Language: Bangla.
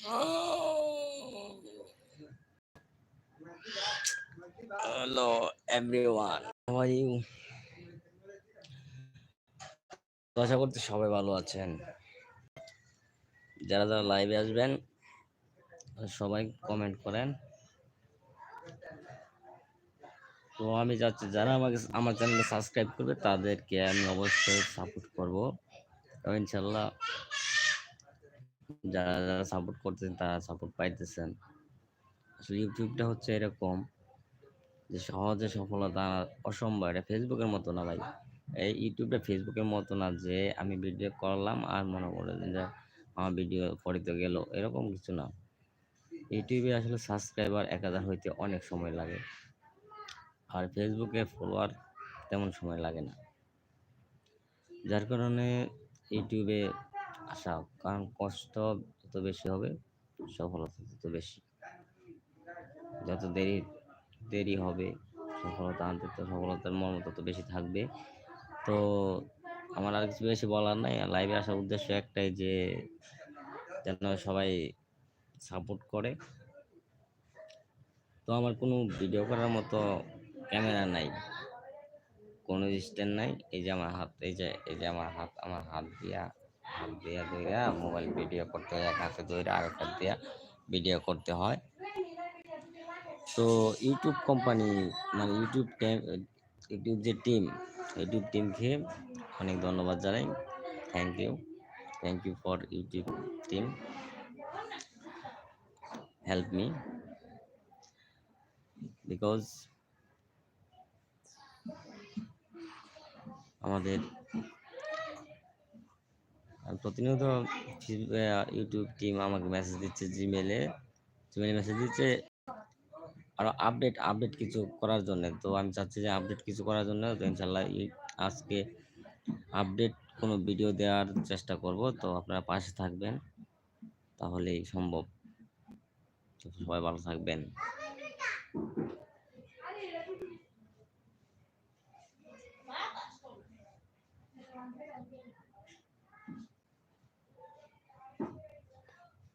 Hello, everyone. How are you? আশা করতে সবাই ভালো আছেন যারা যারা লাইভে আসবেন, সবাই কমেন্ট করেন তো আমি যাচ্ছি, যারা আমাকে, আমার চ্যানেলে সাবস্ক্রাইব করবে, তাদেরকে আমি অবশ্যই সাপোর্ট করব ইনশাল্লাহ যারা যারা সাপোর্ট করতেছেন, তারা সাপোর্ট পাইতেছেন। আসলে ইউটিউবটা হচ্ছে এরকম যে সহজে সফলতা অসম্ভব। এটা ফেসবুকের মতো না ভাই। এই ইউটিউবটা ফেসবুকের মতো না যে আমি ভিডিও করলাম আর মনে করলেন যে আমার ভিডিও পড়িতে গেল। এরকম কিছু না। ইউটিউবে আসলে সাবস্ক্রাইবার এক হাজার হইতে অনেক সময় লাগে। আর ফেসবুকে ফলোয়ার তেমন সময় লাগে না। যার কারণে ইউটিউবে আসা কারণ কষ্ট যত বেশি হবে, সফলতা তত বেশি। যত দেরি দেরি হবে, সফলতা আনতে তো সফলতার মর্ম তত বেশি থাকবে। তো আমার আর কিছু বেশি বলার নাই। লাইভে আসার উদ্দেশ্য একটাই যে, যেন সবাই সাপোর্ট করে। তো আমার কোনো ভিডিও করার মতো ক্যামেরা নাই। কোনো স্ট্যান্ড নাই। এই যে আমার হাত, এই যে এই যে আমার হাত আমার হাত দিয়া দিয়া ধইরা মোবাইল ভিডিও করতে হয়, এক হাতে ধইরা আরেক হাত দিয়া ভিডিও করতে হয়। তো ইউটিউব কোম্পানি মানে ইউটিউব ইউটিউব যে টিম, ইউটিউব টিমকে অনেক ধন্যবাদ জানাই। Thank you thank you for YouTube team. Help me because আমাদের প্রতিনিয়ত ইউটিউব টিম আমাকে মেসেজ দিচ্ছে জিমেলে জিমেলে মেসেজ দিচ্ছে আরও আপডেট আপডেট কিছু করার জন্য। তো আমি চাচ্ছি যে আপডেট কিছু করার জন্য তো ইনশাল্লাহ আজকে আপডেট কোনো ভিডিও দেওয়ার চেষ্টা করব। তো আপনারা পাশে থাকবেন, তাহলেই সম্ভব। সবাই ভালো থাকবেন।